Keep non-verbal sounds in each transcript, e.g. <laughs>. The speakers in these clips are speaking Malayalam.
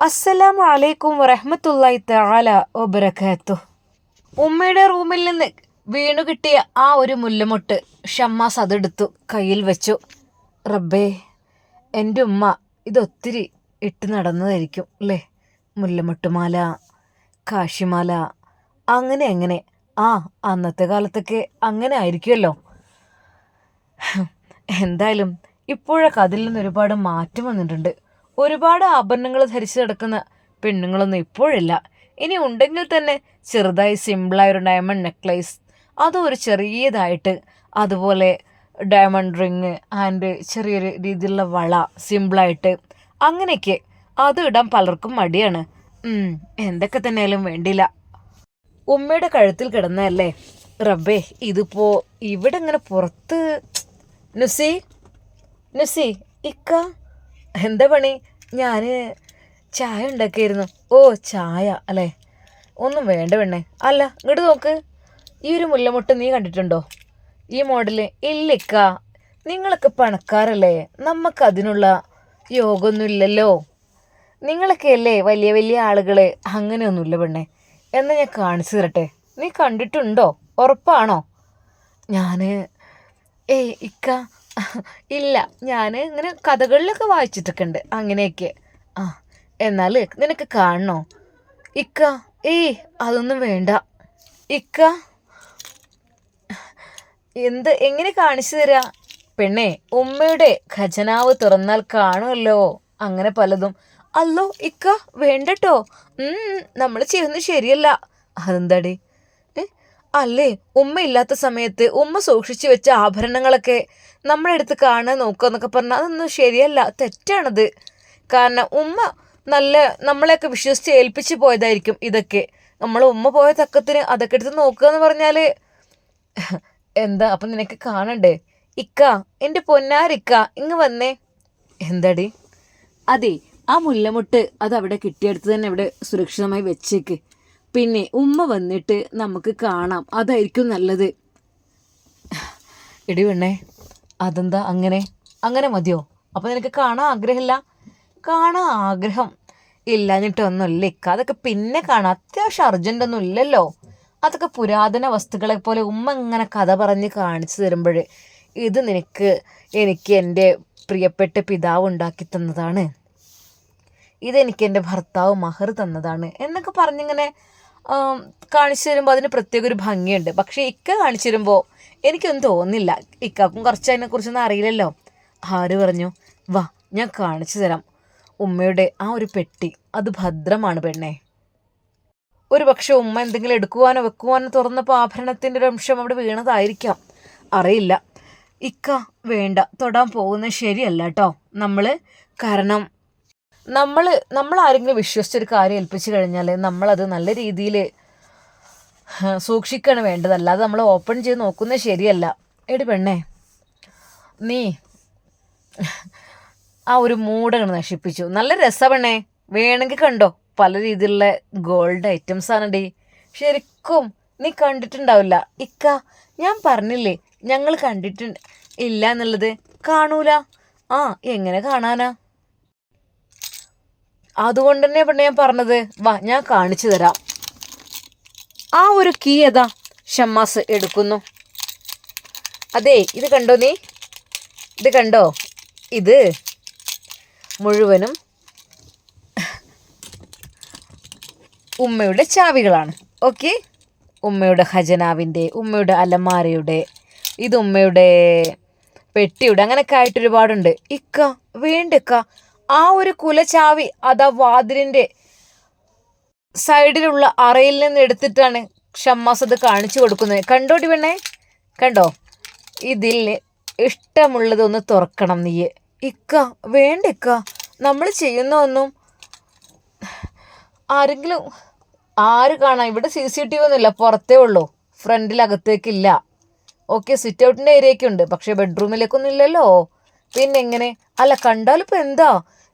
അസ്സലാമു അലൈക്കും വറഹ്മത്തുള്ളാഹി തആല ഒബരക്കാത്തു ഉമ്മയുടെ റൂമിൽ നിന്ന് വീണു കിട്ടിയ ആ ഒരു മുല്ലമൊട്ട് ഷമ്മാസ് അതെടുത്തു കയ്യിൽ വെച്ചു. റബ്ബേ എന്റെ ഉമ്മ ഇതൊത്തിരി ഇട്ട് നടന്നതായിരിക്കും അല്ലേ? മുല്ലമൊട്ടുമാല കാശിമാല അങ്ങനെ അങ്ങനെ. ആ അന്നത്തെ കാലത്തൊക്കെ അങ്ങനെ ആയിരിക്കുമല്ലോ. എന്തായാലും ഇപ്പോഴൊക്കെ അതിൽ നിന്ന് ഒരുപാട് മാറ്റം വന്നിട്ടുണ്ട്. ഒരുപാട് ആഭരണങ്ങൾ ധരിച്ചു നടക്കുന്ന പെണ്ണുങ്ങളൊന്നും ഇപ്പോഴില്ല. ഇനി ഉണ്ടെങ്കിൽ തന്നെ ചെറുതായി സിമ്പിളായ ഒരു ഡയമണ്ട് നെക്ലേസ് അതും ഒരു ചെറിയതായിട്ട് അതുപോലെ ഡയമണ്ട് റിങ് ആൻഡ് ചെറിയൊരു രീതിയിലുള്ള വള സിമ്പിളായിട്ട് അങ്ങനെയൊക്കെ അത് ഇടാൻ പലർക്കും മടിയാണ്. എന്തൊക്കെ തന്നെയാലും വേണ്ടില്ല ഉമ്മയുടെ കഴുത്തിൽ കിടന്നതല്ലേ? റബ്ബേ ഇതിപ്പോ ഇവിടെ ഇങ്ങനെ പുറത്ത് നുസി നുസി ഇക്ക. എന്താ പണി? ഞാൻ ചായ ഉണ്ടാക്കിയായിരുന്നു. ഓ ചായ അല്ലേ? ഒന്നും വേണ്ട പെണ്ണേ. അല്ല ഇങ്ങോട്ട് നോക്ക്. ഈ ഒരു മുല്ലമുട്ട് നീ കണ്ടിട്ടുണ്ടോ? ഈ മോഡൽ ഇല്ലിക്ക നിങ്ങളൊക്കെ പണക്കാരല്ലേ? നമുക്ക് അതിനുള്ള യോഗമൊന്നും ഇല്ലല്ലോ നിങ്ങളൊക്കെ അല്ലേ വലിയ വലിയ ആളുകൾ അങ്ങനെയൊന്നുമില്ല പെണ്ണേ. എന്നെ ഞാൻ കാണിച്ചു തരട്ടെ. നീ കണ്ടിട്ടുണ്ടോ? ഉറപ്പാണോ? ഞാൻ ഏയ് ഇക്ക ഇല്ല ഞാൻ ഇങ്ങനെ കഥകളിലൊക്കെ വായിച്ചിട്ടൊക്കെ അങ്ങനെയൊക്കെ. ആ എന്നാൽ നിനക്ക് കാണണോ? ഇക്ക ഏയ് അതൊന്നും വേണ്ട. ഇക്ക എന്ത് എങ്ങനെ കാണിച്ചു തരാ? പെണ്ണെ ഉമ്മയുടെ ഖജനാവ് തുറന്നാൽ കാണുമല്ലോ അങ്ങനെ പലതും. അല്ലോ ഇക്ക വേണ്ടട്ടോ. നമ്മൾ ചെയ്യുന്നത് ശരിയല്ല. അതെന്താടി? അല്ലേ? ഉമ്മ ഇല്ലാത്ത സമയത്ത് ഉമ്മ സൂക്ഷിച്ചു വെച്ച ആഭരണങ്ങളൊക്കെ നമ്മുടെ അടുത്ത് കാണാൻ നോക്കുക എന്നൊക്കെ പറഞ്ഞാൽ അതൊന്നും ശരിയല്ല തെറ്റാണത്. കാരണം ഉമ്മ നല്ല നമ്മളെയൊക്കെ വിശ്വസിച്ച് ഏൽപ്പിച്ച് പോയതായിരിക്കും ഇതൊക്കെ. നമ്മൾ ഉമ്മ പോയ തക്കത്തിന് അതൊക്കെ എടുത്ത് നോക്കുക എന്ന് പറഞ്ഞാൽ <laughs> എന്താ? അപ്പം നിനക്ക് കാണണ്ടേ? ഇക്ക എന്റെ പൊന്നാരിക്ക ഇങ്ങ് വന്നേ. എന്താടി? അതെ ആ മുല്ലമുട്ട് അത് അവിടെ കിട്ടിയെടുത്ത് തന്നെ അവിടെ സുരക്ഷിതമായി വെച്ചേക്ക്. പിന്നെ ഉമ്മ വന്നിട്ട് നമുക്ക് കാണാം. അതായിരിക്കും നല്ലത്. എടി പെണ്ണേ അതെന്താ അങ്ങനെ? അങ്ങനെ മതിയോ? അപ്പം നിനക്ക് കാണാൻ ആഗ്രഹമില്ല? കാണാൻ ആഗ്രഹം ഇല്ലാഞ്ഞിട്ടൊന്നുമില്ല. ഇക്ക അതൊക്കെ പിന്നെ കാണാം. അത്യാവശ്യം അർജന്റ് ഒന്നും ഇല്ലല്ലോ. അതൊക്കെ പുരാതന വസ്തുക്കളെ പോലെ ഉമ്മ ഇങ്ങനെ കഥ പറഞ്ഞ് കാണിച്ചു തരുമ്പോൾ ഇത് നിനക്ക് എനിക്ക് എന്റെ പ്രിയപ്പെട്ട പിതാവ് ഉണ്ടാക്കി തന്നതാണ്. ഇതെനിക്ക് എന്റെ ഭർത്താവ് മഹർ തന്നതാണ് എന്നൊക്കെ പറഞ്ഞിങ്ങനെ കാണിച്ചു തരുമ്പോൾ അതിന് പ്രത്യേക ഒരു ഭംഗിയുണ്ട്. പക്ഷേ ഇക്ക കാണിച്ചു തരുമ്പോൾ എനിക്കൊന്നും തോന്നില്ല ഇക്കാക്കും കുറച്ച് അതിനെക്കുറിച്ചൊന്നും അറിയില്ലല്ലോ. ആര് പറഞ്ഞു? വാ ഞാൻ കാണിച്ചു തരാം. ഉമ്മയുടെ ആ ഒരു പെട്ടി അത് ഭദ്രമാണ് പെണ്ണേ. ഒരു പക്ഷെ ഉമ്മ എന്തെങ്കിലും എടുക്കുവാനോ വെക്കുവാനോ തുറന്നപ്പോൾ ആഭരണത്തിന്റെ ഒരു അംശം അവിടെ വീണതായിരിക്കാം. അറിയില്ല. ഇക്ക വേണ്ട തൊടാൻ പോകുന്നത് ശരിയല്ല കേട്ടോ നമ്മൾ കാരണം നമ്മൾ നമ്മൾ ആരെങ്കിലും വിശ്വസിച്ചൊരു കാര്യം ഏൽപ്പിച്ചു കഴിഞ്ഞാൽ നമ്മളത് നല്ല രീതിയിൽ സൂക്ഷിക്കുകയാണ് വേണ്ടത്. അല്ലാതെ നമ്മൾ ഓപ്പൺ ചെയ്ത് നോക്കുന്നത് ശരിയല്ല. എടി പെണ്ണേ നീ ആ ഒരു മൂടങ്ങ് നശിപ്പിച്ചു. നല്ല രസ പെണ്ണേ. വേണമെങ്കിൽ കണ്ടോ? പല രീതിയിലുള്ള ഗോൾഡ് ഐറ്റംസ് ആണടി. ശരിക്കും നീ കണ്ടിട്ടുണ്ടാവില്ല. ഇക്ക ഞാൻ പറഞ്ഞില്ലേ ഞങ്ങൾ കണ്ടിട്ടുണ്ട് ഇല്ല എന്നുള്ളത് കാണൂല. ആ എങ്ങനെ കാണാനാ? അതുകൊണ്ട് തന്നെ പെണ്ണെ ഞാൻ പറഞ്ഞത്. വാ ഞാൻ കാണിച്ചു തരാം. ആ ഒരു കീ ഏതാ? ഷമ്മാസ് എടുക്കുന്നു. അതെ ഇത് കണ്ടോ നീ? ഇത് കണ്ടോ? ഇത് മുഴുവനും ഉമ്മയുടെ ചാവികളാണ്. ഓക്കെ? ഉമ്മയുടെ ഖജനാവിന്റെ ഉമ്മയുടെ അലമാരയുടെ ഇത് ഉമ്മയുടെ പെട്ടിയുടെ അങ്ങനെയൊക്കെ ആയിട്ട് ഒരുപാടുണ്ട്. ഇക്ക വേണ്ടക്ക ആ ഒരു കുലചാവി അതാ വാതിലിന്റെ സൈഡിലുള്ള അറയിൽ നിന്ന് എടുത്തിട്ടാണ് ഷമ്മാസ് അത് കാണിച്ചു കൊടുക്കുന്നത്. കണ്ടോടി പെണ്ണേ കണ്ടോ? ഇതിൽ ഇഷ്ടമുള്ളതൊന്ന് തുറക്കണം നീ ഇക്ക വേണ്ട ഇക്ക. നമ്മൾ ചെയ്യുന്ന ഒന്നും ആരെങ്കിലും ആര് കാണാം ഇവിടെ സി സി ടി വി ഒന്നുമില്ല പുറത്തേ ഉള്ളൂ. ഫ്രണ്ടിൽ അകത്തേക്കില്ല ഓക്കെ സിറ്റ് ഔട്ടിന്റെ ഏരിയയൊക്കെ ഉണ്ട് പക്ഷേ ബെഡ്റൂമിലേക്കൊന്നും ഇല്ലല്ലോ. പിന്നെ എങ്ങനെ? അല്ല കണ്ടാലിപ്പോൾ എന്താ?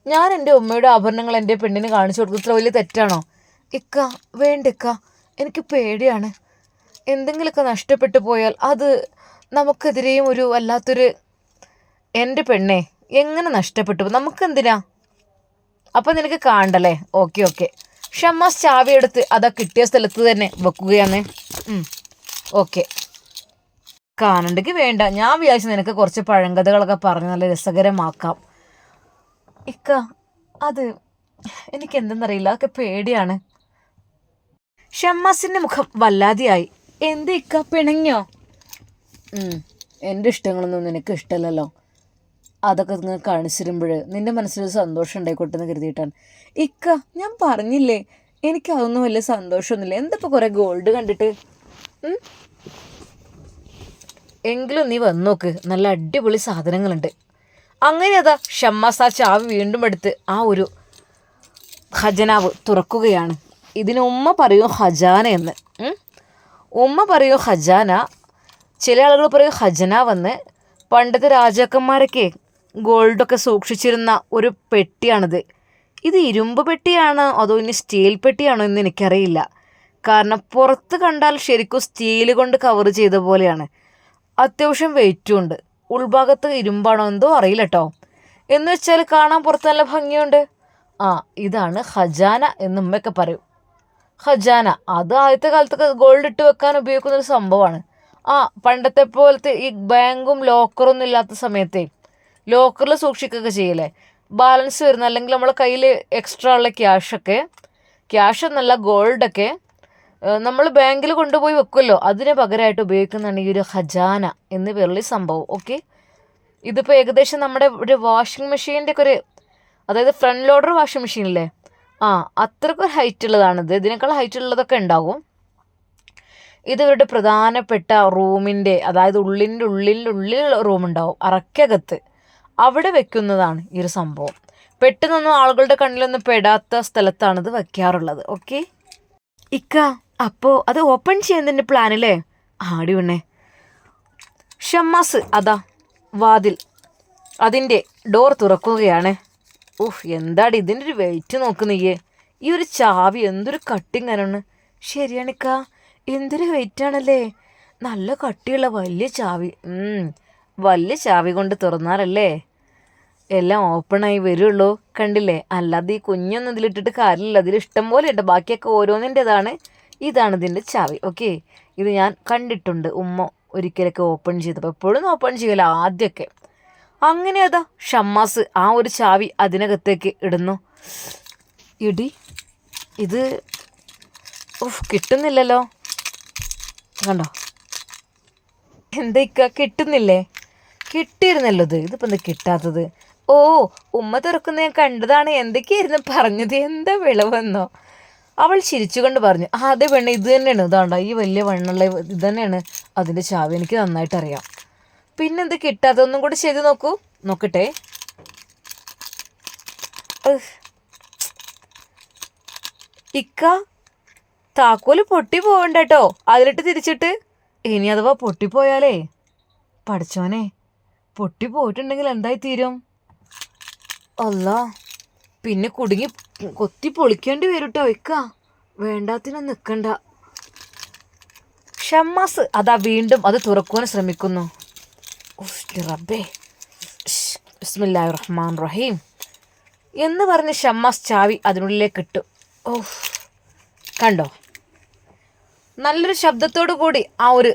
ഞാൻ എന്റെ ഉമ്മയുടെ ആഭരണങ്ങൾ എന്റെ പെണ്ണിന് കാണിച്ചു കൊടുക്കും ഇത്ര വലിയ തെറ്റാണോ? ഇക്ക വേണ്ട ഇക്ക. എനിക്ക് പേടിയാണ്. എന്തെങ്കിലുമൊക്കെ നഷ്ടപ്പെട്ടു പോയാൽ അത് നമുക്കെതിരെയും ഒരു വല്ലാത്തൊരു എന്റെ പെണ്ണെ എങ്ങനെ നഷ്ടപ്പെട്ടു? നമുക്കെന്തിനാ? അപ്പം നിനക്ക് കാണണ്ടല്ലേ ഓക്കെ ഓക്കെ. ഷമ്മാസ് ചാവി എടുത്ത് അതാ കിട്ടിയ സ്ഥലത്ത് തന്നെ വെക്കുകയാണ്. ഓക്കെ. കാണണ്ടെങ്കിൽ വേണ്ട. ഞാൻ വിചാരിച്ചു നിനക്ക് കുറച്ച് പഴങ്കഥകളൊക്കെ പറഞ്ഞ് നല്ല രസകരമാക്കാം. ഇക്ക അത് എനിക്ക് എന്തെന്നറിയില്ല ഒക്കെ പേടിയാണ്. ഷമ്മാസിന്റെ മുഖം വല്ലാതെയായി. എന്ത് ഇക്ക പിണങ്ങിയോ? എന്റെ ഇഷ്ടങ്ങളൊന്നും നിനക്ക് ഇഷ്ടമല്ലല്ലോ. അതൊക്കെ നിങ്ങൾ കാണിച്ചിരുമ്പോൾ നിന്റെ മനസ്സിലൊരു സന്തോഷം ഉണ്ടായിക്കോട്ടെ എന്ന് കരുതിയിട്ടാണ്. ഇക്ക ഞാൻ പറഞ്ഞില്ലേ എനിക്ക് അതൊന്നും വലിയ സന്തോഷമൊന്നുമില്ല. എന്തപ്പോൾ കുറേ ഗോൾഡ് കണ്ടിട്ട്? എങ്കിലും നീ വന്നോക്ക്. നല്ല അടിപൊളി സാധനങ്ങളുണ്ട്. അങ്ങനെ അതാ ഷമ്മാസ് ചാവി വീണ്ടും എടുത്ത് ആ ഒരു ഖജനാവ് തുറക്കുകയാണ്. ഇതിന് ഉമ്മ പറയൂ ഖജാന എന്ന്. ഉമ്മ പറയൂ ഖജാന. ചില ആളുകൾ പറയും ഖജനാവെന്ന്. പണ്ടത്തെ രാജാക്കന്മാരൊക്കെ ഗോൾഡൊക്കെ സൂക്ഷിച്ചിരുന്ന ഒരു പെട്ടിയാണിത്. ഇത് ഇരുമ്പ് പെട്ടിയാണോ അതോ ഇനി സ്റ്റീൽ പെട്ടിയാണോ എന്ന് എനിക്കറിയില്ല. കാരണം പുറത്ത് കണ്ടാൽ ശരിക്കും സ്റ്റീൽ കൊണ്ട് കവർ ചെയ്ത പോലെയാണ്. അത്യാവശ്യം വെയിറ്റും ഉണ്ട്. ഉൾഭാഗത്ത് ഇരുമ്പാണോ എന്തോ അറിയില്ല കേട്ടോ എന്ന് വെച്ചാൽ കാണാൻ പുറത്ത് നല്ല ഭംഗിയുണ്ട്. ആ ഇതാണ് ഖജാന എന്ന് ഉമ്മയൊക്കെ പറയും. ഖജാന അത് ആദ്യത്തെ കാലത്തൊക്കെ ഗോൾഡ് ഇട്ട് വെക്കാൻ ഉപയോഗിക്കുന്ന ഒരു സംഭവമാണ്. ആ പണ്ടത്തെ പോലത്തെ ഈ ബാങ്കും ലോക്കറൊന്നും ഇല്ലാത്ത സമയത്തെ ലോക്കറിൽ സൂക്ഷിക്കുകയൊക്കെ ചെയ്യില്ലേ? ബാലൻസ് വരുന്ന അല്ലെങ്കിൽ നമ്മളെ കയ്യിൽ എക്സ്ട്രാ ഉള്ള ക്യാഷൊക്കെ ക്യാഷ് എന്നല്ല ഗോൾഡൊക്കെ നമ്മൾ ബാങ്കിൽ കൊണ്ടുപോയി വെക്കുമല്ലോ. അതിന് പകരമായിട്ട് ഉപയോഗിക്കുന്നതാണ് ഈ ഒരു ഖജാന എന്ന് പേരുള്ള സംഭവം. ഓക്കെ ഇതിപ്പോൾ ഏകദേശം നമ്മുടെ ഒരു വാഷിംഗ് മെഷീന്റെ ഒക്കെ ഒരു അതായത് ഫ്രണ്ട് ലോഡർ വാഷിംഗ് മെഷീൻ അല്ലേ ആ അത്രക്കൊരു ഹൈറ്റ് ഉള്ളതാണിത്. ഇതിനേക്കാൾ ഹൈറ്റ് ഉള്ളതൊക്കെ ഉണ്ടാകും. ഇത് ഇവരുടെ പ്രധാനപ്പെട്ട റൂമിന്റെ അതായത് ഉള്ളിന്റെ ഉള്ളിന്റെ ഉള്ളിലുള്ള റൂം ഉണ്ടാവും. അറക്കകത്ത്. അവിടെ വെക്കുന്നതാണ് ഈ ഒരു സംഭവം. പെട്ടെന്നൊന്നും ആളുകളുടെ കണ്ണിലൊന്നും പെടാത്ത സ്ഥലത്താണ് ഇത് വെക്കാറുള്ളത്. ഓക്കെ ഇക്ക അപ്പോൾ അത് ഓപ്പൺ ചെയ്യാൻ ചെയ്യുന്നതിന്റെ പ്ലാനല്ലേ ആടി ഉണ്ണേ ഷമ്മാസ് അതാ വാതിൽ. അതിന്റെ ഡോർ തുറക്കുകയാണ്. ഉഫ് എന്താടി ഇതിന്റെ ഒരു വെയിറ്റ് നോക്ക് നീയേ. ഈ ഒരു ചാവി എന്തൊരു കട്ടിങ് ആണ് ശരിയാണിക്ക എന്തൊരു വെയിറ്റ് ആണല്ലേ. നല്ല കട്ടിയുള്ള വലിയ ചാവി. വലിയ ചാവി കൊണ്ട് തുറന്നാലല്ലേ. എല്ലാം ഓപ്പണായി വരുള്ളൂ. കണ്ടില്ലേ? അല്ലാതെ ഈ കുഞ്ഞൊന്നും ഇതിലിട്ടിട്ട് കാര്യമില്ല. അതിൽ ഇഷ്ടം പോലെ ഉണ്ട്. ബാക്കിയൊക്കെ ഓരോന്നിന്റെതാണ് ഇതാണ് ഇതിന്റെ ചാവി. ഓക്കെ ഇത് ഞാൻ കണ്ടിട്ടുണ്ട്. ഉമ്മ ഒരിക്കലൊക്കെ ഓപ്പൺ ചെയ്തപ്പോൾ. എപ്പോഴും ഓപ്പൺ ചെയ്യില്ല ആദ്യമൊക്കെ. അങ്ങനെ അതാ ഷമ്മാസ് ആ ഒരു ചാവി അതിനകത്തേക്ക് ഇടുന്നു. ഇടി ഇത് ഉഫ് കിട്ടുന്നില്ലല്ലോ. കണ്ടോ? എന്തൊക്കെ കിട്ടുന്നില്ലേ? കിട്ടിയിരുന്നല്ലോ ഇത്. ഇതിപ്പോൾ എന്താ കിട്ടാത്തത്? ഓ ഉമ്മ തുറക്കുന്ന ഞാൻ കണ്ടതാണ്. എന്തൊക്കെയായിരുന്നു പറഞ്ഞത്? എന്താ വിളവെന്നോ? അവൾ ചിരിച്ചുകൊണ്ട് പറഞ്ഞു ആ അതെ പെണ്ണ് ഇത് തന്നെയാണ്. ഇതാണ്ട ഈ വലിയ വെണ്ണുള്ള ഇത് തന്നെയാണ്. അതിന്റെ ചാവി എനിക്ക് നന്നായിട്ട് അറിയാം പിന്നെന്ത് കിട്ടാത്തതൊന്നും കൂടി ചെയ്ത് നോക്കൂ. നോക്കട്ടെ. ഇക്ക താക്കോൽ പൊട്ടി പോവണ്ട കേട്ടോ അതിലിട്ട് തിരിച്ചിട്ട്. ഇനി അഥവാ പൊട്ടിപ്പോയാലേ പഠിച്ചോനെ പൊട്ടി പോയിട്ടുണ്ടെങ്കിൽ എന്തായി തീരും? അല്ല പിന്നെ കുടുങ്ങി കൊത്തി പൊളിക്കേണ്ടി വരും കേട്ടോ ഇക്ക. വേണ്ടാത്തിനൊന്നും നിൽക്കണ്ട ഷമ്മാസ് അതാ വീണ്ടും അത് തുറക്കുവാൻ ശ്രമിക്കുന്നു. റഹ്മാൻ റഹീം. എന്ന് പറഞ്ഞ് ഷമ്മാസ് ചാവി അതിനുള്ളിലേക്ക് ഇട്ടു. ഓഹ് കണ്ടോ? നല്ലൊരു ശബ്ദത്തോടു കൂടി ആ ഒരു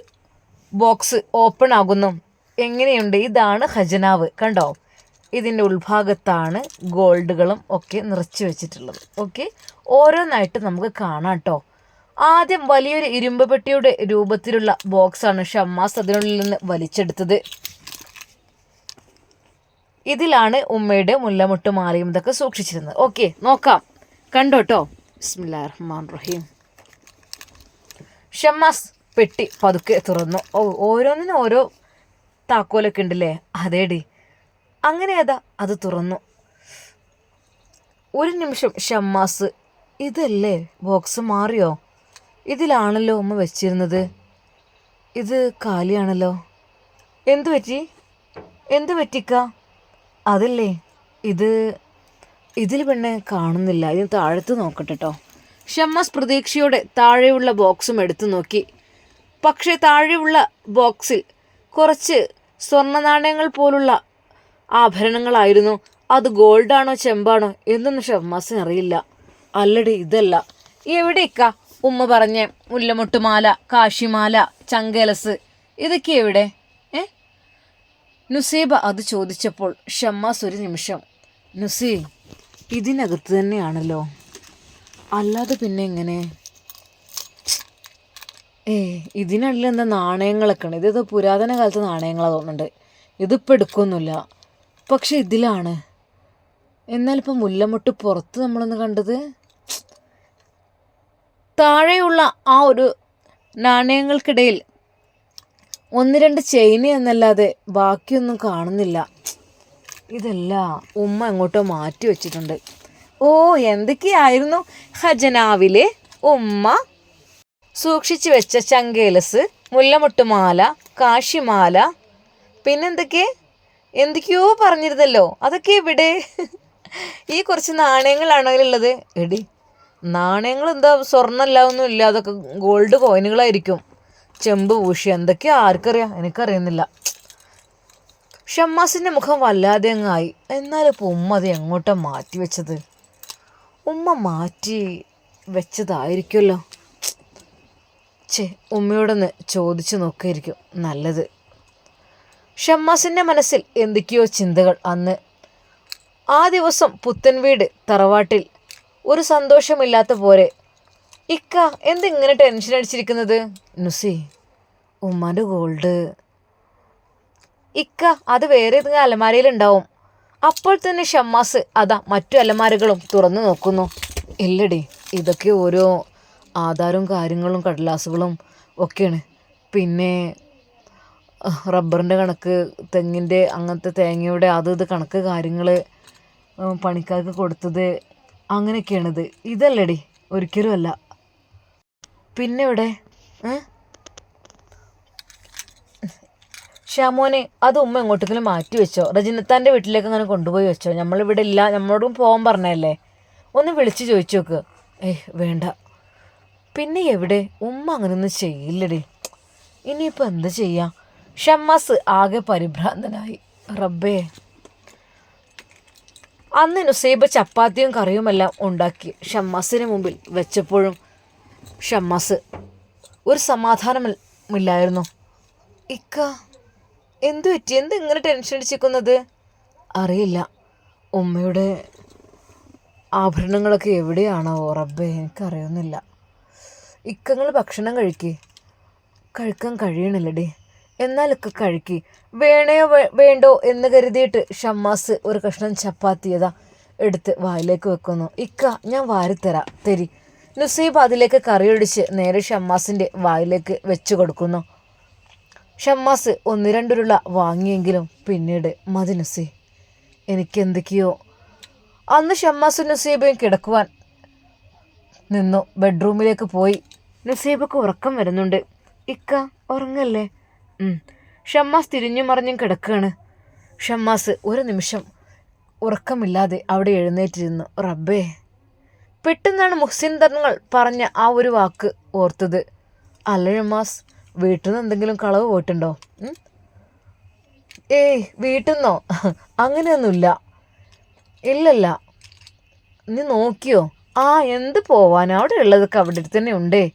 ബോക്സ് ഓപ്പൺ ആകുന്നു. എങ്ങനെയുണ്ട്? ഇതാണ് ഖജനാവ്. കണ്ടോ? ഇതിന്റെ ഉൾഭാഗത്താണ് ഗോൾഡുകളും ഒക്കെ നിറച്ച് വെച്ചിട്ടുള്ളത്. ഓക്കെ ഓരോന്നായിട്ട് നമുക്ക് കാണാം കേട്ടോ ആദ്യം വലിയൊരു ഇരുമ്പ് പെട്ടിയുടെ രൂപത്തിലുള്ള ബോക്സാണ് ഷമ്മാസ് അതിനുള്ളിൽ നിന്ന് വലിച്ചെടുത്തത്. ഇതിലാണ് ഉമ്മയുടെ മുല്ലമുട്ട് മാലയും ഇതൊക്കെ സൂക്ഷിച്ചിരുന്നത്. ഓക്കെ നോക്കാം. കണ്ടോട്ടോ ബിസ്മില്ലാ റഹ്മാൻ റഹീം ഷമ്മാസ് പെട്ടി പതുക്കെ തുറന്നു. ഓ ഓരോന്നിനും ഓരോ താക്കോലൊക്കെ ഉണ്ടല്ലേ? അതേടി. അങ്ങനെ അതാ അത് തുറന്നു. ഒരു നിമിഷം ഷമ്മാസ് ഇതല്ലേ? ബോക്സ് മാറിയോ? ഇതിലാണല്ലോ ഉമ്മ വെച്ചിരുന്നത്. ഇത് കാലിയാണല്ലോ. എന്തു പറ്റി? എന്തു പറ്റിക്ക? അതല്ലേ ഇത് ഇതിൽ പെണ്ണ് കാണുന്നില്ല. ഇത് താഴത്ത് നോക്കട്ടെ കേട്ടോ ഷമ്മാസ് പ്രതീക്ഷയോടെ താഴെയുള്ള ബോക്സും എടുത്തു നോക്കി. പക്ഷേ താഴെയുള്ള ബോക്സിൽ കുറച്ച് സ്വർണ നാണയങ്ങൾ പോലുള്ള ആഭരണങ്ങളായിരുന്നു. അത് ഗോൾഡാണോ ചെമ്പാണോ എന്നൊന്നും ഷമ്മാസിന് അറിയില്ല. അല്ലടി ഇതല്ല. എവിടെ ഇക്ക ഉമ്മ പറഞ്ഞ മുല്ലമുട്ടുമാല കാശിമാല ചങ്കലസ്. ഇതൊക്കെ എവിടെ? ഏ? നുസീബ അത് ചോദിച്ചപ്പോൾ ഷമ്മാസ് ഒരു നിമിഷം. നുസീ ഇതിനകത്ത് തന്നെയാണല്ലോ. അല്ലാതെ പിന്നെ എങ്ങനെ? ഏ ഇതിനല്ല എന്താ നാണയങ്ങളൊക്കെ ഉണ്ട് ഇത് പുരാതന കാലത്തെ നാണയങ്ങളാണ് തോന്നുന്നുണ്ട്. ഇതിപ്പോൾ എടുക്കൊന്നുമില്ല. പക്ഷെ ഇതിലാണ്. എന്നാലിപ്പോൾ മുല്ലമുട്ട് പുറത്ത് നമ്മളൊന്ന് കണ്ടത്? താഴെയുള്ള ആ ഒരു നാണയങ്ങൾക്കിടയിൽ ഒന്ന് രണ്ട് ചെയിൻ എന്നല്ലാതെ ബാക്കിയൊന്നും കാണുന്നില്ല. ഇതല്ല ഉമ്മ എങ്ങോട്ടോ മാറ്റി വെച്ചിട്ടുണ്ട്. ഓ എന്തൊക്കെയായിരുന്നു? ഖജനാവിലെ ഉമ്മ സൂക്ഷിച്ച് വെച്ച ചങ്കേലസ് മുല്ലമുട്ടുമാല കാശിമാല പിന്നെന്തൊക്കെ? എന്തൊക്കെയോ പറഞ്ഞിരുന്നല്ലോ. അതൊക്കെ ഇവിടെ ഈ കുറച്ച് നാണയങ്ങളാണ് അതിലുള്ളത് എടി നാണയങ്ങൾ എന്താ സ്വർണമല്ല ഒന്നും ഇല്ല അതൊക്കെ ഗോൾഡ് കോയിനുകളായിരിക്കും ചെമ്പ് പൂഷി എന്തൊക്കെയാ? ആർക്കറിയാം? എനിക്കറിയുന്നില്ല. ഷമ്മാസിന്റെ മുഖം വല്ലാതെ അങ്ങായി. എന്നാലും ഇപ്പോൾ ഉമ്മ അത് എങ്ങോട്ടാ മാറ്റി വെച്ചത്? ഉമ്മ മാറ്റി വെച്ചതായിരിക്കുമല്ലോ. ചേ ഉമ്മയോടൊന്ന് ചോദിച്ചു നോക്കിയിരിക്കും. നല്ലത്. ഷമ്മാസിന്റെ മനസ്സിൽ എന്തൊക്കെയോ ചിന്തകൾ അന്ന്. ആ ദിവസം പുത്തൻ വീട് തറവാട്ടിൽ. ഒരു സന്തോഷമില്ലാത്ത പോലെ. ഇക്ക എന്തിങ്ങനെ ടെൻഷൻ അടിച്ചിരിക്കുന്നത്? നുസി ഉമ്മാന്റെ ഗോൾഡ്. ഇക്ക അത് വേറെ ഏതെങ്കിലും അലമാരയിലുണ്ടാവും അപ്പോൾ തന്നെ ഷമ്മാസ് അതാ മറ്റു അലമാരകളും തുറന്നു നോക്കുന്നു. ഇല്ലടി ഇതൊക്കെ ഓരോ ആധാരവും കാര്യങ്ങളും കടലാസുകളും ഒക്കെയാണ്. പിന്നെ റബ്ബറിന്റെ കണക്ക് തെങ്ങിന്റെ അങ്ങനത്തെ തേങ്ങയുടെ അത് ഇത് കണക്ക് കാര്യങ്ങൾ പണിക്കാർക്ക് കൊടുത്തത് അങ്ങനെയൊക്കെയാണിത്. ഇതല്ലടി ഒരിക്കലും അല്ല. പിന്നെ ഇവിടെ ഷാമോനെ അത് ഉമ്മ എങ്ങോട്ടെങ്കിലും മാറ്റി വെച്ചോ. റജിനത്താന്റെ വീട്ടിലേക്ക് അങ്ങനെ കൊണ്ടുപോയി വെച്ചോ. നമ്മളിവിടെ ഇല്ല നമ്മളോടും പോകാൻ പറഞ്ഞല്ലേ ഒന്ന് വിളിച്ച് ചോദിച്ചു നോക്ക്. ഏയ് വേണ്ട. പിന്നെ എവിടെ? ഉമ്മ അങ്ങനെയൊന്നും ചെയ്യില്ലടി. ഇനിയിപ്പോൾ എന്താ ചെയ്യാം? ഷമ്മാസ് ആകെ പരിഭ്രാന്തനായി. റബ്ബേ. അന്ന് നുസൈബ ചപ്പാത്തിയും കറിയുമെല്ലാം ഉണ്ടാക്കി ഷമ്മാസിന് മുമ്പിൽ വെച്ചപ്പോഴും ഷമ്മസ് ഒരു സമാധാനമില്ലായിരുന്നു. ഇക്ക എന്തു പറ്റി? എന്ത് ഇങ്ങനെ ടെൻഷൻ അടിച്ചിരിക്കുന്നത്? അറിയില്ല. ഉമ്മയുടെ ആഭരണങ്ങളൊക്കെ എവിടെയാണോ റബ്ബേ എനിക്കറിയുന്നില്ല. ഇക്കങ്ങൾ ഭക്ഷണം കഴിക്കേ. കഴിക്കാൻ കഴിയണില്ലടേ. എന്നാലൊക്കെ കഴുകി. വേണയോ വേണ്ടോ എന്ന് കരുതിയിട്ട് ഷമ്മാസ് ഒരു കഷ്ണം ചപ്പാത്തിയതാ എടുത്ത് വായിലേക്ക് വെക്കുന്നു. ഇക്ക ഞാൻ വാരിത്തരാ. തരി. നുസീബ് അതിലേക്ക് കറിയൊടിച്ച് നേരെ ഷമ്മാസിന്റെ വായിലേക്ക് വെച്ചു കൊടുക്കുന്നു. ഷമ്മാസ് ഒന്ന് രണ്ടുരുള വാങ്ങിയെങ്കിലും പിന്നീട് മതി നുസൈ എനിക്കെന്തൊക്കെയോ. അന്ന് ഷമ്മാസ് നുസീബയും കിടക്കുവാൻ നിന്നു. ബെഡ്റൂമിലേക്ക് പോയി. നുസീബക്ക് ഉറക്കം വരുന്നുണ്ട്. ഇക്ക ഉറങ്ങല്ലേ? ഷമ്മാസ് തിരിഞ്ഞു മറിഞ്ഞും കിടക്കുകയാണ് ഷമ്മാസ് ഒരു നിമിഷം. ഉറക്കമില്ലാതെ അവിടെ എഴുന്നേറ്റിരുന്നു. റബ്ബേ. പെട്ടെന്നാണ് മുഹ്സിൻ തങ്ങൾ പറഞ്ഞ ആ ഒരു വാക്ക് ഓർത്തത്. അല്ല ഷമ്മാസ്? വീട്ടിൽ നിന്ന് എന്തെങ്കിലും കളവ് പോയിട്ടുണ്ടോ? ഏയ് വീട്ടിൽ നിന്നോ? അങ്ങനെയൊന്നുമില്ല. ഇല്ലല്ല. നീ നോക്കിയോ? ആ എന്ത് പോവാൻ അവിടെ ഉള്ളതൊക്കെ അവിടെ തന്നെ ഉണ്ടേ.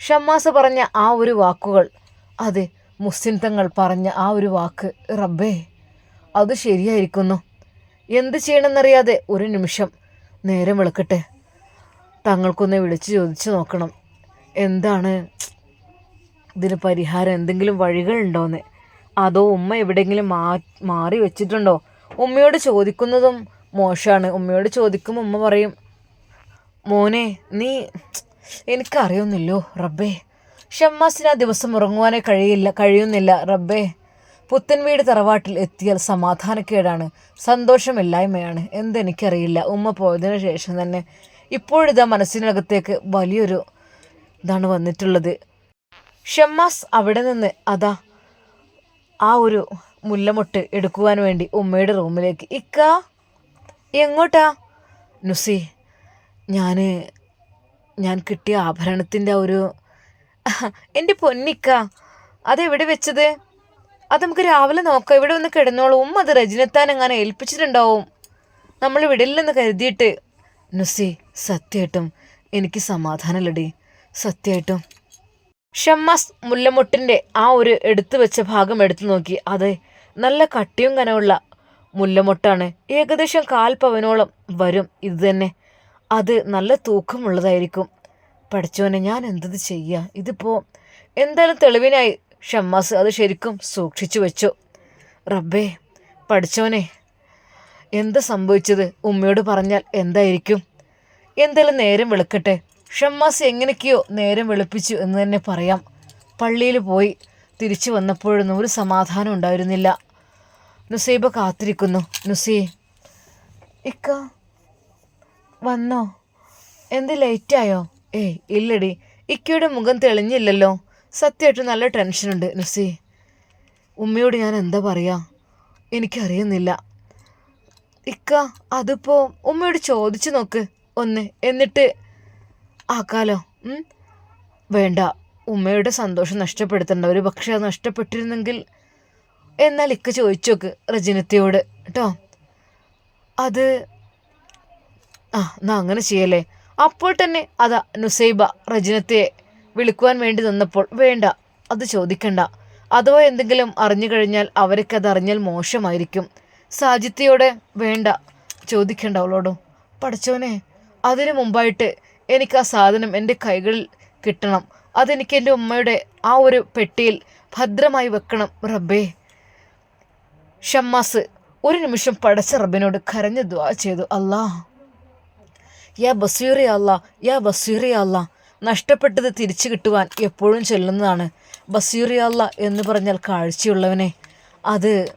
ഷമ്മാസ് പറഞ്ഞ ആ ഒരു വാക്കുകൾ. അതെ മുസ്ലിം തങ്ങൾ പറഞ്ഞ ആ ഒരു വാക്ക് റബ്ബേ അത് ശരിയായിരിക്കുന്നു. എന്ത് ചെയ്യണമെന്നറിയാതെ ഒരു നിമിഷം നേരം വിളക്കട്ടെ. തങ്ങൾക്കൊന്ന് വിളിച്ച് ചോദിച്ചു നോക്കണം. എന്താണ്? ഇതിന് പരിഹാരം എന്തെങ്കിലും വഴികളുണ്ടോയെന്ന് അതോ ഉമ്മ എവിടെയെങ്കിലും മാ മാറി വെച്ചിട്ടുണ്ടോ? ഉമ്മയോട് ചോദിക്കുന്നതും മോശമാണ് ഉമ്മയോട് ചോദിക്കും ഉമ്മ പറയും മോനെ നീ എനിക്കറിയുന്നില്ലോ റബ്ബേ. ഷമ്മാസിന് ആ ദിവസം ഉറങ്ങുവാനേ കഴിയില്ല കഴിയുന്നില്ല. റബ്ബേ പുത്തൻ വീട് തറവാട്ടിൽ എത്തിയാൽ സമാധാനക്കേടാണ് സന്തോഷമില്ലായ്മയാണ്. എന്തെനിക്കറിയില്ല. ഉമ്മ പോയതിന് ശേഷം തന്നെ ഇപ്പോഴിതാ മനസ്സിനകത്തേക്ക് വലിയൊരു ഇതാണ് വന്നിട്ടുള്ളത്. ഷമ്മാസ് അവിടെ നിന്ന് അതാ ആ ഒരു മുല്ലമൊട്ട് എടുക്കുവാൻ വേണ്ടി ഉമ്മയുടെ റൂമിലേക്ക്. ഇക്ക എങ്ങോട്ടാ? നുസി ഞാൻ ഞാൻ കിട്ടിയ ആഭരണത്തിന്റെ ഒരു എന്റെ പൊന്നിക്ക അതെവിടെ വെച്ചത്? അത് നമുക്ക് രാവിലെ നോക്കാം. ഇവിടെ ഒന്ന് കിടന്നോളൂ. ഉമ്മ അത് രജനത്താൻ എങ്ങനെ ഏൽപ്പിച്ചിട്ടുണ്ടാവും. നമ്മൾ വിടില്ലെന്ന് കരുതിയിട്ട്. നുസി സത്യമായിട്ടും എനിക്ക് സമാധാനമില്ലടി. സത്യമായിട്ടും ഷമ്മാസ് മുല്ലമുട്ടിന്റെ ആ ഒരു എടുത്തു വെച്ച ഭാഗം എടുത്തു നോക്കി. അതെ നല്ല കട്ടിയും കനമുള്ള മുല്ലമുട്ടാണ്. ഏകദേശം കാൽ പവനോളം വരും ഇത് തന്നെ. അത് നല്ല തൂക്കമുള്ളതായിരിക്കും. പഠിച്ചോനെ ഞാൻ എന്തത് ചെയ്യുക ഇതിപ്പോൾ എന്തായാലും തെളിവിനായി ഷമ്മാസ് അത് ശരിക്കും സൂക്ഷിച്ചു വെച്ചു. റബ്ബേ പഠിച്ചോനെ എന്താ സംഭവിച്ചത്? ഉമ്മയോട് പറഞ്ഞാൽ എന്തായിരിക്കും? എന്തായാലും നേരം വെളുക്കട്ടെ. ഷമ്മാസ് എങ്ങനെയൊക്കെയോ നേരം വെളുപ്പിച്ചു എന്ന് തന്നെ പറയാം. പള്ളിയിൽ പോയി തിരിച്ചു വന്നപ്പോഴൊന്നും ഒരു സമാധാനം ഉണ്ടായിരുന്നില്ല. നുസൈബ കാത്തിരിക്കുന്നു. നുസൈ ഇക്ക വന്നോ? എന്ത് ലേറ്റായോ ഏയ് ഇല്ലടി. ഇക്കയുടെ മുഖം തെളിഞ്ഞില്ലല്ലോ. സത്യമായിട്ട് നല്ല ടെൻഷനുണ്ട് നുസി ഉമ്മയോട് ഞാൻ എന്താ പറയുക എനിക്കറിയുന്നില്ല. ഇക്ക അതിപ്പോൾ ഉമ്മയോട് ചോദിച്ചു നോക്ക് ഒന്ന്. എന്നിട്ട് ആക്കാലോ. വേണ്ട. ഉമ്മയുടെ സന്തോഷം നഷ്ടപ്പെടുത്തണ്ട. ഒരു പക്ഷേ അത് നഷ്ടപ്പെട്ടിരുന്നെങ്കിൽ എന്നാൽ ഇക്ക ചോദിച്ചു നോക്ക് റജിനത്തിയോട് കേട്ടോ അത് ആ എന്നാ അങ്ങനെ ചെയ്യല്ലേ. അപ്പോൾ തന്നെ അതാ നുസൈബ റജിനത്തെ വിളിക്കുവാൻ വേണ്ടി നിന്നപ്പോൾ വേണ്ട അത് ചോദിക്കണ്ട. അതോ എന്തെങ്കിലും അറിഞ്ഞു കഴിഞ്ഞാൽ അവർക്കത് അറിഞ്ഞാൽ മോശമായിരിക്കും. സാജിത്യയോടെ വേണ്ട ചോദിക്കണ്ട അവളോടും. പഠിച്ചവനെ അതിനു മുമ്പായിട്ട് എനിക്ക് ആ സാധനം എന്റെ കൈകളിൽ കിട്ടണം. അതെനിക്ക് എന്റെ ഉമ്മയുടെ ആ ഒരു പെട്ടിയിൽ ഭദ്രമായി വെക്കണം. റബ്ബേ. ഷമ്മാസ് ഒരു നിമിഷം പടച്ച റബ്ബിനോട് കരഞ്ഞു ദ്വാ ചെയ്തു. അല്ലാ യാ ബസീറി അല്ല യാ ബസീറി അല്ല. നഷ്ടപ്പെട്ടത് തിരിച്ചു കിട്ടുവാൻ എപ്പോഴും ചൊല്ലുന്നതാണ്. ബസീറി അല്ല എന്ന് പറഞ്ഞാൽ കാഴ്ചയുള്ളവനെ. അത്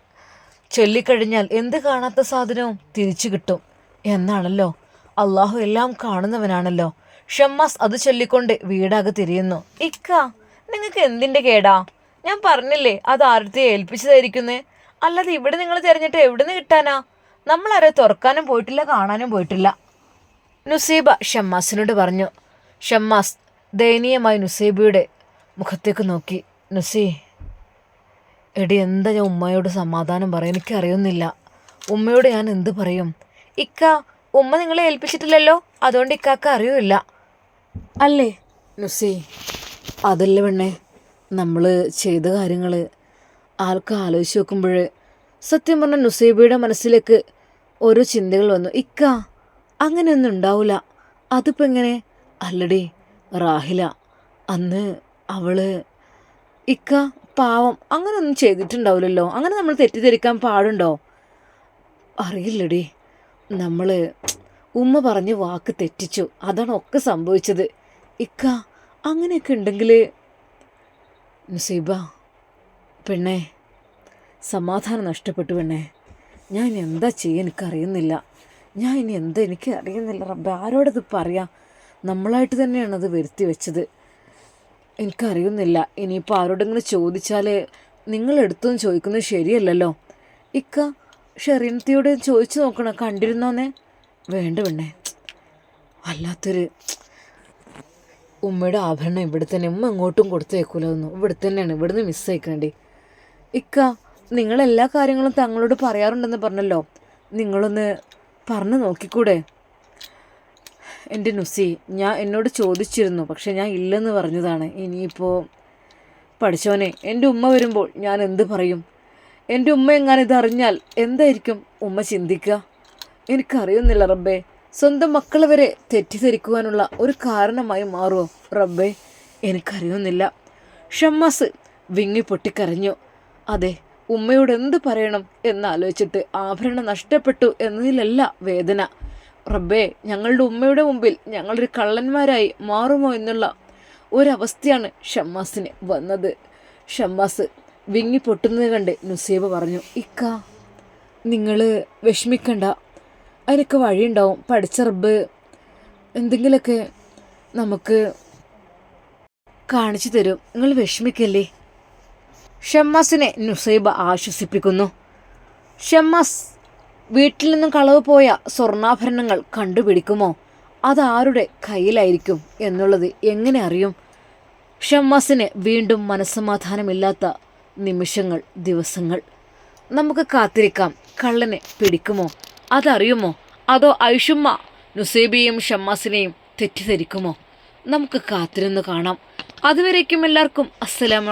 ചൊല്ലിക്കഴിഞ്ഞാൽ എന്ത് കാണാത്ത സാധനവും തിരിച്ചു കിട്ടും എന്നാണല്ലോ. അള്ളാഹു എല്ലാം കാണുന്നവനാണല്ലോ. ഷമ്മാസ് അത് ചൊല്ലിക്കൊണ്ട് വീടാകെ തിരിയുന്നു. ഇക്ക നിങ്ങൾക്ക് എന്തിന്റെ കേടാ? ഞാൻ പറഞ്ഞില്ലേ അത് ആരുടെ ഏൽപ്പിച്ചതായിരിക്കുന്നേ? അല്ലാതെ ഇവിടെ നിങ്ങൾ തിരഞ്ഞിട്ട് എവിടെ നിന്ന് കിട്ടാനാ? നമ്മളാരെ തുറക്കാനും പോയിട്ടില്ല കാണാനും പോയിട്ടില്ല. നുസൈബ ഷമ്മാസിനോട് പറഞ്ഞു ഷമ്മാസ് ദയനീയമായി നുസീബയുടെ മുഖത്തേക്ക് നോക്കി. നുസി എടി എന്താ ഞാൻ ഉമ്മയോട് സമാധാനം പറയാം എനിക്കറിയുന്നില്ല. ഉമ്മയോട് ഞാൻ എന്ത് പറയും? ഇക്ക ഉമ്മ നിങ്ങളെ ഏൽപ്പിച്ചിട്ടില്ലല്ലോ? അതുകൊണ്ട് ഇക്കാക്ക അറിയില്ല. അല്ലേ? നുസി അതല്ല പെണ്ണേ നമ്മൾ ചെയ്ത കാര്യങ്ങൾ ആൾക്ക് ആലോചിച്ച് നോക്കുമ്പോൾ സത്യം പറഞ്ഞ നുസീബയുടെ മനസ്സിലേക്ക് ഓരോ ചിന്തകൾ വന്നു. ഇക്ക അങ്ങനെയൊന്നും ഉണ്ടാവില്ല അതിപ്പോൾ എങ്ങനെ? അല്ലടി റാഹില അന്ന് അവൾ ഇക്ക പാവം അങ്ങനെയൊന്നും ചെയ്തിട്ടുണ്ടാവില്ലല്ലോ. അങ്ങനെ നമ്മൾ തെറ്റിദ്ധരിക്കാൻ പാടുണ്ടോ? അറിയില്ലടി. നമ്മൾ ഉമ്മ പറഞ്ഞ വാക്ക് തെറ്റിച്ചു. അതാണ് ഒക്കെ സംഭവിച്ചത്. ഇക്ക അങ്ങനെയൊക്കെ ഉണ്ടെങ്കിൽ നസീബ പെണ്ണേ സമാധാനം നഷ്ടപ്പെട്ടു പെണ്ണേ. ഞാൻ എന്താ ചെയ്യുക എനിക്കറിയുന്നില്ല. ഞാൻ ഇനി എന്താ എനിക്ക് അറിയുന്നില്ല റബ്ബെ. ആരോടത് പറയാം? നമ്മളായിട്ട് തന്നെയാണ് അത് വരുത്തി വെച്ചത്. എനിക്കറിയുന്നില്ല. ഇനിയിപ്പോൾ ആരോടെങ്കിലും ചോദിച്ചാൽ നിങ്ങൾ എടുത്തൊന്നും ചോദിക്കുന്നത് ശരിയല്ലല്ലോ. ഇക്ക ഷെറീനത്തിയോട് ചോദിച്ചു നോക്കണം? കണ്ടിരുന്നോന്നേ? വേണ്ട പെണ്ണേ. അല്ലാത്തൊരു ഉമ്മയുടെ ആഭരണം ഇവിടെ തന്നെ ഉമ്മ എങ്ങോട്ടും കൊടുത്തേക്കൂലൊന്നും. ഇവിടെ തന്നെയാണ്. ഇവിടുന്ന് മിസ്സായിക്കണ്ടേ ഇക്ക നിങ്ങളെല്ലാ കാര്യങ്ങളും തങ്ങളോട് പറയാറുണ്ടെന്ന് പറഞ്ഞല്ലോ. നിങ്ങളൊന്ന് പറഞ്ഞു നോക്കിക്കൂടെ? എന്റെ നുസി ഞാൻ എന്നോട് ചോദിച്ചിരുന്നു പക്ഷെ ഞാൻ ഇല്ലെന്ന് പറഞ്ഞതാണ്. ഇനിയിപ്പോൾ പഠിച്ചവനെ എന്റെ ഉമ്മ വരുമ്പോൾ ഞാൻ എന്ത് പറയും? എന്റെ ഉമ്മ എങ്ങാനും ഇതറിഞ്ഞാൽ എന്തായിരിക്കും ഉമ്മ ചിന്തിക്കുക? എനിക്കറിയുന്നില്ല റബ്ബേ. സ്വന്തം മക്കൾ വരെ തെറ്റിദ്ധരിക്കുവാനുള്ള ഒരു കാരണമായി മാറുമോ റബ്ബേ? എനിക്കറിയുന്നില്ല. ഷമ്മാസ് വിങ്ങി പൊട്ടിക്കരഞ്ഞു. അതെ ഉമ്മയോട് എന്ത് പറയണം എന്നാലോചിച്ചിട്ട് ആഭരണം നഷ്ടപ്പെട്ടു എന്നതിലല്ല വേദന. റബ്ബേ ഞങ്ങളുടെ ഉമ്മയുടെ മുമ്പിൽ ഞങ്ങളൊരു കള്ളന്മാരായി മാറുമോ എന്നുള്ള ഒരവസ്ഥയാണ് ഷമ്മാസിന് വന്നത്. ഷമ്മാസ് വിങ്ങി പൊട്ടുന്നത് കണ്ട് നുസേബ് പറഞ്ഞു ഇക്ക നിങ്ങൾ വിഷമിക്കണ്ട. അതിനൊക്കെ വഴിയുണ്ടാവും. പഠിച്ച റബ്ബ് എന്തെങ്കിലുമൊക്കെ നമുക്ക് കാണിച്ചു തരും. നിങ്ങൾ വിഷമിക്കല്ലേ? ഷമ്മാസിനെ നുസൈബ ആശ്വസിപ്പിക്കുന്നു. ഷമ്മസ് വീട്ടിൽ നിന്നും കളവ് പോയ സ്വർണാഭരണങ്ങൾ കണ്ടുപിടിക്കുമോ? അതാരുടെ കയ്യിലായിരിക്കും എന്നുള്ളത് എങ്ങനെ അറിയും? ഷമ്മസിന് വീണ്ടും മനസ്സമാധാനമില്ലാത്ത നിമിഷങ്ങൾ ദിവസങ്ങൾ. നമുക്ക് കാത്തിരിക്കാം. കള്ളനെ പിടിക്കുമോ? അതറിയുമോ? അതോ ഐഷുമ്മ നുസേബിയും ഷമ്മാസിനെയും തെറ്റിദ്ധരിക്കുമോ? നമുക്ക് കാത്തിരുന്ന് കാണാം. അതുവരേക്കും എല്ലാവർക്കും അസ്സലാമു